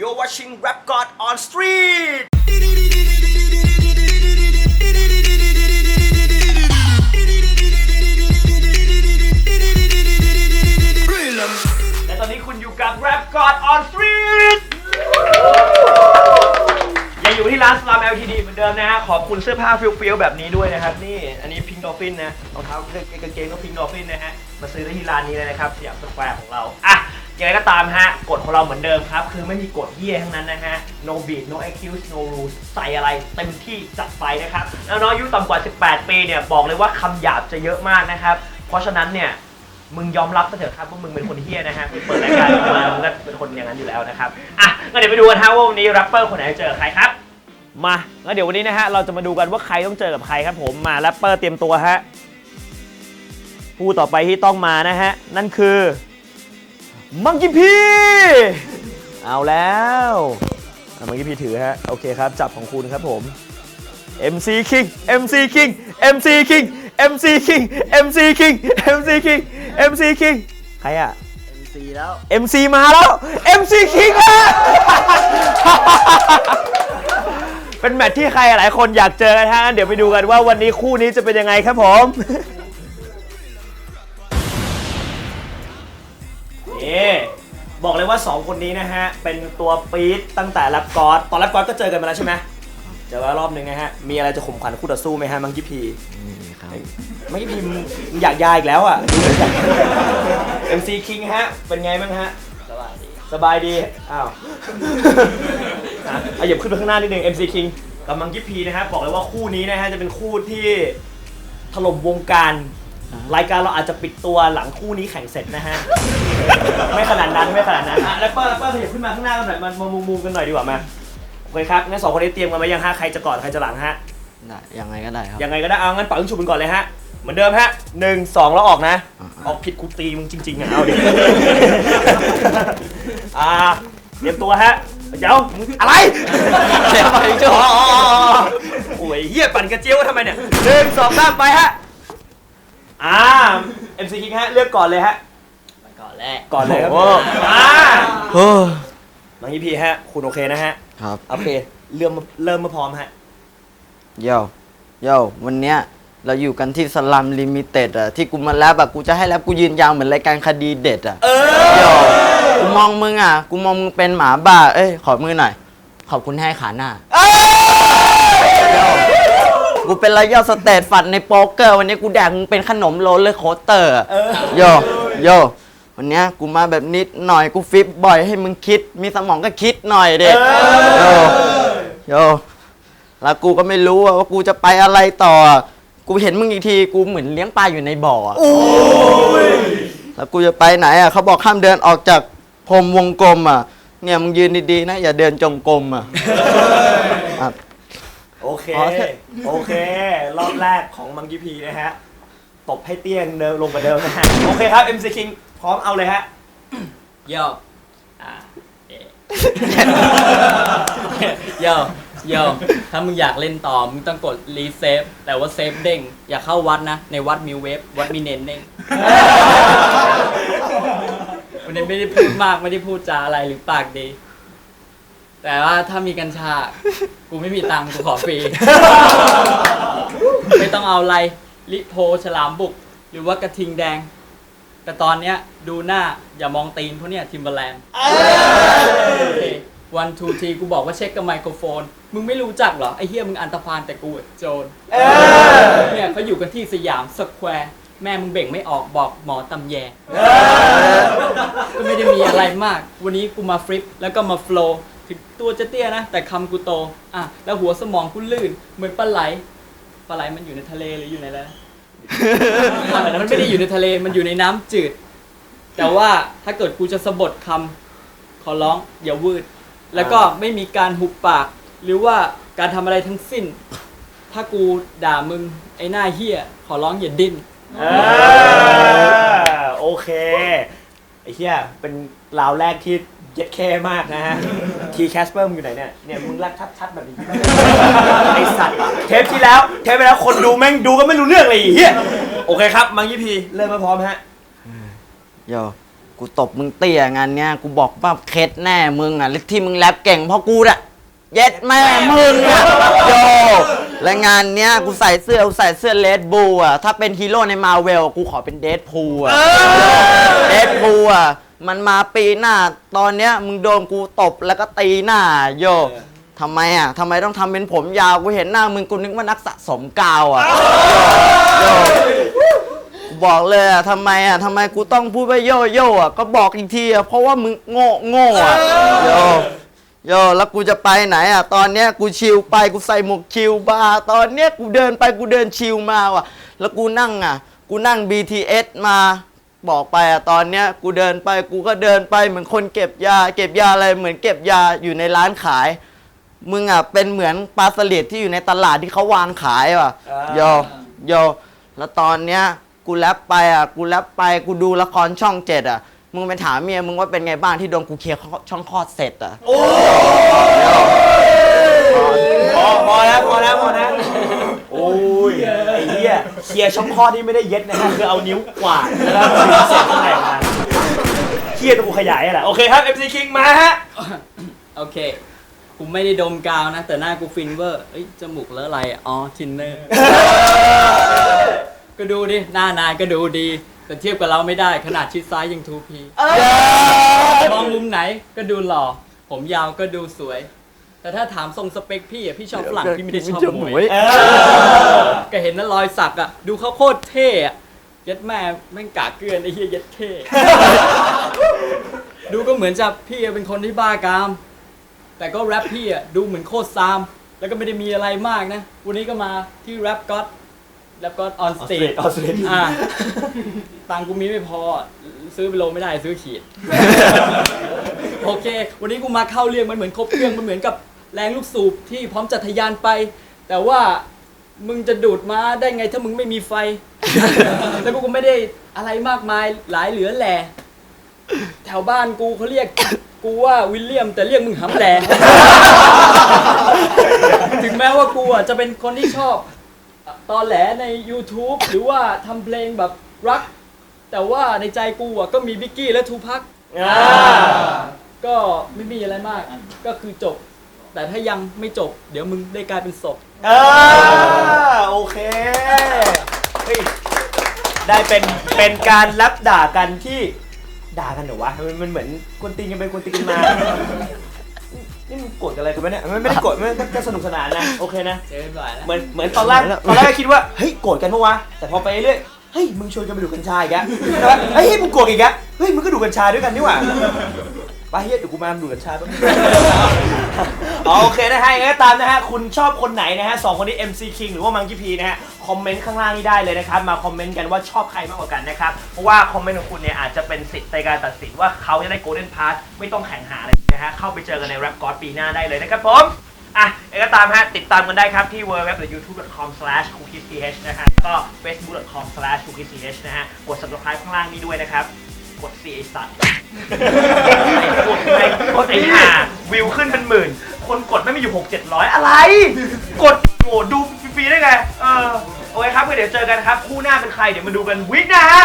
You're watching Rap God on Street และตอนนี้คุณอยู่กับ Rap God on Street ยังอยู่ที่ร้านสลาม LTD เหมือนเดิมนะฮะ ขอบคุณเสื้อผ้าฟิลฟิลแบบนี้ด้วยนะครับ นี่ อันนี้พิง k ด o ฟินนะ รองเท้ากางเกงก็พิง k ด o ฟินนะฮะ มาซื้อได้ที่ร้านนี้เลยนะครับสยามสแควร์ของเรา อะ ยังไงก็ตามฮะกฎของเราเหมือนเดิมครับ คือไม่มีกฎเยี่ยทั้งนั้นนะฮะ no beat no excuse no rules ใส่อะไรเต็มที่จัดไปนะครับ แล้วน้องอายุต่ำกว่า 18 ปีเนี่ยบอกเลยว่าคำหยาบจะเยอะมากนะครับ เพราะฉะนั้นเนี่ยมึงยอมรับซะเถอะครับว่ามึงเป็นคนเฮี้ยนะฮะมึงเปิดรายการมามึงก็เป็นคนอย่างนั้นอยู่แล้วนะครับอะก็เดี๋ยวไปดูกันฮะว่าวันนี้แรปเปอร์คนไหนจะเจอใครครับมางั้นเดี๋ยววันนี้นะฮะเราจะมาดูกันว่าใครต้องเจอกับใครครับผมมาแรปเปอร์เตรียมตัวฮะผู้ต่อไปที่ต้องมานะฮะนั่นคือ มังกี้พีเอาแล้วอะมังกี้พีถือฮะ โอเคครับ จับของคุณครับผม MC King MC King MC King MC King MC King MC King MC King ใครอะ MC แล้ว MC มาแล้ว MC King มาเป็นแมตช์ที่ใครหลายคนอยากเจอกันฮะงั้นเดี๋ยวไปดูกันว่าวันนี้คู่นี้จะเป็นยังไงครับผม บอกเลยว่า2คนนี้นะฮะ เป็นตัวปี๊ดตั้งแต่แรปกอดตอนแรปกอดก็เจอกันมาแล้วใช่ไหมเจอกันรอบหนึ่งนะฮะ มีอะไรจะข่มขวัญคู่ต่อสู้ไหมฮะมังกี้พีนี่ครับมังกี้พีมึงอยากยาอีกแล้วอะ MC King ฮะ เป็นไงบ้างฮะสวัสดี สบายดี อ้าวอะเอาเหยียบขึ้นไปข้างหน้านิดนึง MC King กับมังกี้พีนะฮะ บอกเลยว่าคู่นี้นะฮะ จะเป็นคู่ที่ถล่มวงการ รายการเราอาจจะปิดตัวหลังคู่นี้แข่งเสร็จนะฮะ ไม่ขนาดนั้นไม่ขนาดนั้นอะแล้วเปิ้ลแล้วเปิ้ลขยับขึ้นมาข้างหน้ากันหน่อยมามามุมมุมกันหน่อยดีกว่ามาโอเคครับงั้นสองคนนี้เตรียมกันไว้ยังฮะใครจะก่อนใครจะหลังฮะได้ยังไงก็ได้ครับยังไงก็ได้เอางั้นปังชุบกันก่อนเลยฮะเหมือนเดิมฮะหนึ่งสองแล้วออกนะอ่าออกผิดกูตีมึงจริงๆอะเอาดิอ่าเตรียมตัวฮะเดี๋ยวมึงอะไรเดี๋ยวไปโจ้อ๋ออ๋ออ๋อโอ้ยเฮียปั่นกระเจียวทำไมเนี่ยหนึ่งสองสามไปฮะ อ่า MC King ฮะเลือกก่อนเลยฮะก่อนแรก ก่อนเลยครับโอ้อ่าโอ้น้องยี่พีฮะ คุณโอเคนะฮะ ครับ โอเค เริ่มเริ่มมาพร้อมฮะ โยโยวันเนี้ยเราอยู่กันที่สลัมลิมิเต็ดอะที่กูมาแรปอะกูจะให้แรปกูยืนยาวเหมือนรายการคดีเด็ดอะเอโยอกูมองมึงอะกูมองมึงเป็นหมาบ้า เอ้ย ขอมือหน่อย ขอบคุณให้ขาหน้า กูเป็นรายอดสเตทฝันในโป๊กเกอร์ วันนี้กูแดกมึงเป็นขนมโรลเลอร์โคสเตอร์อะเออโยโยวันเนี้ยกูมาแบบนิดหน่อยกูฟิปบ่อยให้มึงคิด มีสมองก็คิดหน่อยเด็กโยโยแล้วกูก็ไม่รู้อะว่ากูจะไปอะไรต่อ กูเห็นมึงอีกทีกูเหมือนเลี้ยงปลาอยู่ในบ่ออะแล้วกูจะไปไหนอะเขาบอกห้ามเดินออกจากพรมวงกลมอะ เนี่ยมึงยืนดีๆนะ อย่าเดินจงกรมอะอะ โอเค อ๋อใช่โอเค รอบแรกของมังกี้พีนะฮะ ตบให้เตี้ยงเดิมลงกว่าเดิมนะฮะ โอเคครับ MC King พร้อมเอาเลยฮะ โยอ่าเอ๊ะโยโยถ้ามึงอยากเล่นต่อ มึงต้องกดรีเซฟ แต่ว่าเซฟเด้ง อย่าเข้าวัดนะ ในวัดมีเวฟ วัดมีเนนเด้งวันนี้ไม่ได้พูดมาก ไม่ได้พูดจาอะไรหรือปากดี แต่ว่าถ้ามีกัญชา กูไม่มีตังค์กูขอฟรี ไม่ต้องเอาอะไรลิโพฉลามบุก หรือว่ากระทิงแดง แต่ตอนเนี้ยดูหน้าอย่ามองตีนเพราะเนี่ยทิมเบอร์แลนด์วันทูทีกูบอกว่าเช็คกับไมโครโฟน มึงไม่รู้จักเหรอ ไอ้เฮียมึงอันตรพานแต่กูอะโจรเนี่ยเขาอยู่กันที่สยามสแควร์ แม่มึงเบ่งไม่ออกบอกหมอตำแยก็ไม่ได้มีอะไรมาก วันนี้กูมาฟลิปแล้วก็มาโฟลว์ ถึงตัวจะเตี้ยนะ แต่คำกูโต อะ แล้วหัวสมองกูลื่น เหมือนปลาไหล ปลาไหลมันอยู่ในทะเลหรืออยู่ในอะไรนะ มันไม่ได้อยู่ในทะเล มันอยู่ในน้ำจืด แต่ว่าถ้าเกิดกูจะสะบดคำขอร้องอย่าวืด แล้วก็ไม่มีการหุบปาก หรือว่าการทำอะไรทั้งสิ้น ถ้ากูด่ามึงไอ้หน้าเฮียขอร้องอย่าดิ้น เออโอเคไอ้เหี้ยเป็นราวแรกที่ เย็ดแค่มากนะฮะ ทีแคสเปอร์มึงอยู่ไหนเนี่ย เนี่ยมึงรักชัดๆแบบนี้ไอสัตว์ เทปที่แล้ว เทปไปแล้วคนดูแม่งดูก็ไม่รู้เรื่องเลยไอ้เหี้ยโอเคครับ มังยี่พีเริ่มมาพร้อมฮะ โยกูตบมึงเตี้ยงานเนี้ย กูบอกว่าเคสแน่มึงอะแล้วที่มึงแรปเก่งเพราะกูน่ะเย็ดแม่มึงอะโยและงานเนี้ยกูใส่เสื้อกูใส่เสื้อเลดบูอะถ้าเป็นฮีโร่ในมาเวลกูขอเป็นเดดพูอะเดดพูอะ มันมาปีหน้า ตอนเนี้ยมึงโดนกูตบแล้วก็ตีหน้าโยทำไมอะทำไมต้องทำเป็นผมยาว กูเห็นหน้ามึงกูนึกว่านักสะสมกาวอะโยโยบอกเลยอะทำไมอะทำไมกูต้องพูดว่าโยโย่อะก็บอกอีกทีอะเพราะว่ามึงโง่โง่อะโยโยแล้วกูจะไปไหนอะ ตอนเนี้ยกูชิลไปกูใส่หมวกชิลบาร์ตอนเนี้ยกูเดินไปกูเดินชิลมาว่ะ แล้วกูนั่งอะ กูนั่ง BTS มา บอกไปอะตอนเนี้ยกูเดินไปกูก็เดินไปเหมือนคนเก็บยา เก็บยาอะไรเหมือนเก็บยาอยู่ในร้านขาย มึงอะเป็นเหมือนปลาสลิดที่อยู่ในตลาดที่เขาวางขายว่ะอ่า โยโยแล้วตอนเนี้ยกูแรปไปอะกูแรปไปกูดูละครช่องเจ็ดอะมึงไปถามเมียมึงว่าเป็นไงบ้างที่โดนกูเคลียร์ช่องคลอดเสร็จอะพอพอแล้วพอแล้วพอแล้วโอ้ยไอ้เหี้ยเคลียร์ช่องคลอดนี่ไม่ได้เย็ดนะฮะคือเอานิ้วกวาดแล้วก็ดึงเศษข้างในออกมาเครียดตัวกูขยายอะแหละโอเคครับ MC King มาฮะ โอเค กูไม่ได้ดมกาวนะ แต่หน้ากูฟินเวอร์เอ้ย จมูกแล้วอะไร อ๋อ ทินเนอร์ ก็ดูดิ หน้านายก็ดูดี แต่เทียบกับเราไม่ได้ ขนาดชิดซ้ายยังทูพีมองมุมไหนก็ดูหล่อ ผมยาวก็ดูสวย แต่ถ้าถามทรงสเปคพี่อะพี่ชอบฝรั่งพี่ไม่ได้ชอบหมวยเออก็เห็นนะรอยสักอะ ดูเขาโคตรเท่อะเย็ดแม่แม่งกากเกลือนไอ้เหี้ยเย็ดเท่ ดูก็เหมือนจะพี่เป็นคนที่บ้ากาม แต่ก็แรปพี่อะดูเหมือนโคตรซาม แล้วก็ไม่ได้มีอะไรมากนะ วันนี้ก็มาที่แรปก็อดแรปก็อดออนสเตจออสเตรเลียอ่าตังค์กูมีไม่พอ ซื้อไปโลไม่ได้ซื้อขีด โอเค วันนี้กูมาเข้าเรื่องมันเหมือนครบเครื่องมันเหมือนกับ แรงลูกสูบที่พร้อมจะทะยานไป แต่ว่ามึงจะดูดมาได้ไงถ้ามึงไม่มีไฟ แล้วกูก็ไม่ได้อะไรมากมายหลายเหลือแหล่แถวบ้านกูเขาเรียก กูว่าวิลเลียมแต่เรียกมึงหำแหล ถึงแม้ว่ากูอะจะเป็นคนที่ชอบ ตอนแหลใน YouTube หรือว่าทำเพลงแบบรัก แต่ว่าในใจกูอะก็มีบิกกี้และทูพักอ่าก็ไม่มีอะไรมาก ก็คือจบ แต่ถ้ายังไม่จบ เดี๋ยวมึงได้กลายเป็นศพ เออโอเคเฮ้ยได้เป็นเป็นการรับด่ากันที่ด่ากันเหรอวะมันมันเหมือนกวนตีนกันไปกวนตีนกันมา นี่มึงโกรธกันอะไรกันไหมเนี่ยมันไม่ได้โกรธมันก็ก็สนุกสนานนะโอเคนะ เจอบ่อยแล้วเหมือนเหมือนตอนแรกตอนแรกก็คิดว่าเฮ้ยโกรธกันปะวะแต่พอไปเรื่อยเฮ้ยมึงชวนกันไปดูดกัญชาอีกแล้วใช่ปะเฮ้ยมึงโกรธอีกแล้วเฮ้ยมึงก็ดูดกัญชาด้วยกันนี่หว่าไปเฮียเดี๋ยวกูมาดูดกัญชาแป๊บนึงอ๋อ โอเคนะฮะยังไงก็ตามนะฮะคุณชอบคนไหนนะฮะสองคนนี้ MC King หรือว่า Monkey P นะฮะคอมเมนต์ข้างล่างนี้ได้เลยนะครับมาคอมเมนต์กันว่าชอบใครมากกว่ากันนะครับเพราะว่าคอมเมนต์ของคุณเนี่ยอาจจะเป็นสิทธิ์ในการตัดสินว่าเขาจะได้ Golden Pass ไม่ต้องแข่งหาอะไรนะฮะเข้าไปเจอกันใน Rap God ปีหน้าได้เลยนะครับผมอะเองก็ตามฮะติดตามกันได้ครับที่ www.youtube.com/cookiesph นะฮะแล้วก็ facebook.com/cookiesph นะฮะกด subscribe ข้างล่างนี้ด้วยนะครับกด C ไอสัตว์กดไอ้กดไอ้ห่าวิวขึ้นเป็นหมื่น คนกดไม่มีอยู่6 700อะไร กดโหดูฟรีๆได้ไง เออ โอเคครับก็เดี๋ยวเจอกันครับ คู่หน้าเป็นใคร เดี๋ยวมาดูกันวิกนะฮะ